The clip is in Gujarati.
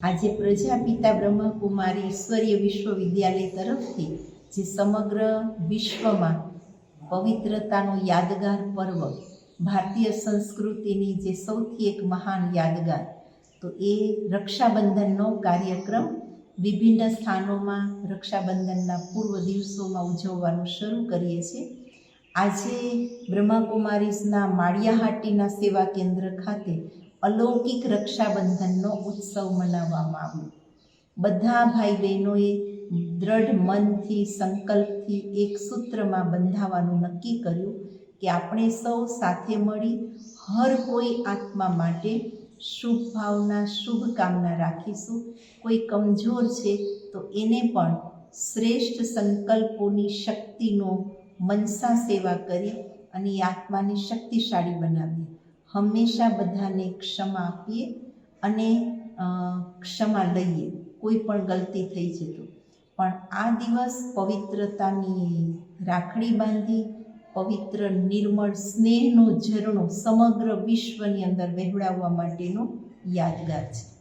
આજે પ્રજાપિતા બ્રહ્મકુમારી ઈશ્વરીય વિશ્વવિદ્યાલય તરફથી જે સમગ્ર વિશ્વમાં પવિત્રતાનો યાદગાર પર્વ, ભારતીય સંસ્કૃતિની જે સૌથી એક મહાન યાદગાર, તો એ રક્ષાબંધનનો કાર્યક્રમ વિભિન્ન સ્થાનોમાં રક્ષાબંધનના પૂર્વ દિવસોમાં ઉજવવાનું શરૂ કરીએ છીએ. આજે બ્રહ્માકુમારીઝના માળિયાહાટીના સેવા કેન્દ્ર ખાતે અલૌકિક રક્ષાબંધનનો ઉત્સવ મનાવવામાં આવ્યો. બધા ભાઈ બહેનોએ દ્રઢ મનથી, સંકલ્પથી એક સૂત્રમાં બંધાવાનું નક્કી કર્યું કે આપણે સૌ સાથે મળી હર કોઈ આત્મા માટે શુભ ભાવના, શુભ કામના રાખીશું. કોઈ કમજોર છે તો એને પણ શ્રેષ્ઠ સંકલ્પોની શક્તિનો મનસા સેવા કરી અને આત્માને શક્તિશાળી બનાવીએ. હંમેશા બધાને ક્ષમા આપીએ અને ક્ષમા લઈએ. કોઈ પણ ગલતી થઈ જતું. પણ આ દિવસ પવિત્રતાની રાખડી બાંધી, પવિત્ર નિર્મળ સ્નેહનો ઝરણો સમગ્ર વિશ્વની અંદર વહેવડાવવા માટેનો યાદગાર છે.